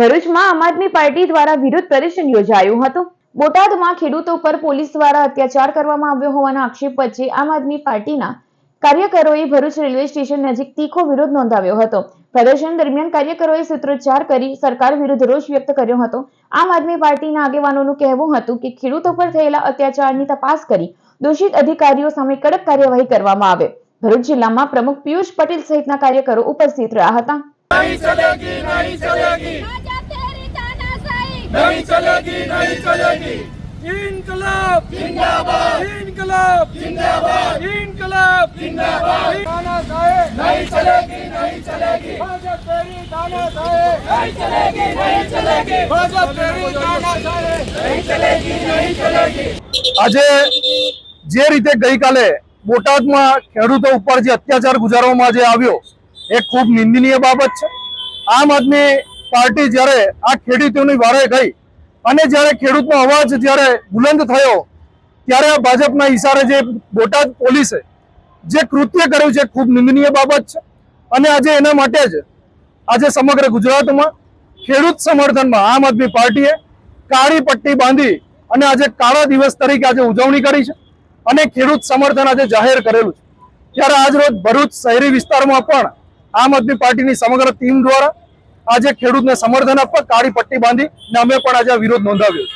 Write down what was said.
ભરૂચમાં આમ આદમી પાર્ટી દ્વારા વિરોધ પ્રદર્શન યોજાયું હતું. બોટાદમાં ખેડૂતો પર પોલીસ દ્વારા અત્યાચાર કરવામાં આવ્યો હોવાના આક્ષેપ વચ્ચે આમ આદમી પાર્ટીના કાર્યકરોએ ભરૂચ રેલવે સ્ટેશન નજીક તીખો વિરોધ નોંધાવ્યો હતો. પ્રદર્શન દરમિયાન કાર્યકરોએ સૂત્રોચ્ચાર કરી સરકાર વિરુદ્ધ રોષ વ્યક્ત કર્યો હતો. આમ આદમી પાર્ટીના આગેવાનોનું કહેવું હતું કે ખેડૂતો પર થયેલા અત્યાચારની તપાસ કરી દોષિત અધિકારીઓ સામે કડક કાર્યવાહી કરવામાં આવે. ભરૂચ જિલ્લામાં પ્રમુખ પિયુષ પટેલ સહિતના કાર્યકરો ઉપસ્થિત રહ્યા હતા. નહીં ચલેગી નહીં ચલેગી. नहीं चलेगी नहीं चलेगी इनकलाब जिंदाबाद इनकलाब जिंदाबाद इनकलाब जिंदाबाद तानाशाही नहीं चलेगी नहीं चलेगी भाजपा तेरी तानाशाही नहीं चलेगी नहीं चलेगी भाजपा तेरी तानाशाही नहीं चलेगी नहीं चलेगी આજે જે રીતે ગઈકાલે બોટાદમાં ખેડૂતો ઉપર જે અત્યાચાર ગુજારવામાં જે આવ્યો એ ખૂબ નિંદનીય બાબત છે આમ આદમી પાર્ટી જ્યારે આ ખેડૂતોની વારે ગઈ અને જ્યારે ખેડૂતનો અવાજ જ્યારે બુલંદ થયો, ત્યારે આ ભાજપના ઈશારે જે બોટાદ પોલીસે જે કૃત્ય કર્યું છે, ખૂબ નિંદનીય બાબત છે. અને આજે એના માટે જ આજે સમગ્ર ગુજરાતમાં ખેડૂત સમર્થનમાં આમ આદમી પાર્ટીએ કાળી પટ્ટી બાંધી અને આજે કાળા દિવસ તરીકે આજે ઉજવણી કરી છે અને ખેડૂત સમર્થન આજે જાહેર કરેલું છે. ત્યારે આજ રોજ ભરૂચ શહેરી વિસ્તારમાં પણ આમ આદમી પાર્ટીની સમગ્ર ટીમ દ્વારા આજે ખેડૂતને સમર્થન આપવા કાળી પટ્ટી બાંધી અને અમે પણ આજે વિરોધ નોંધાવ્યો છે.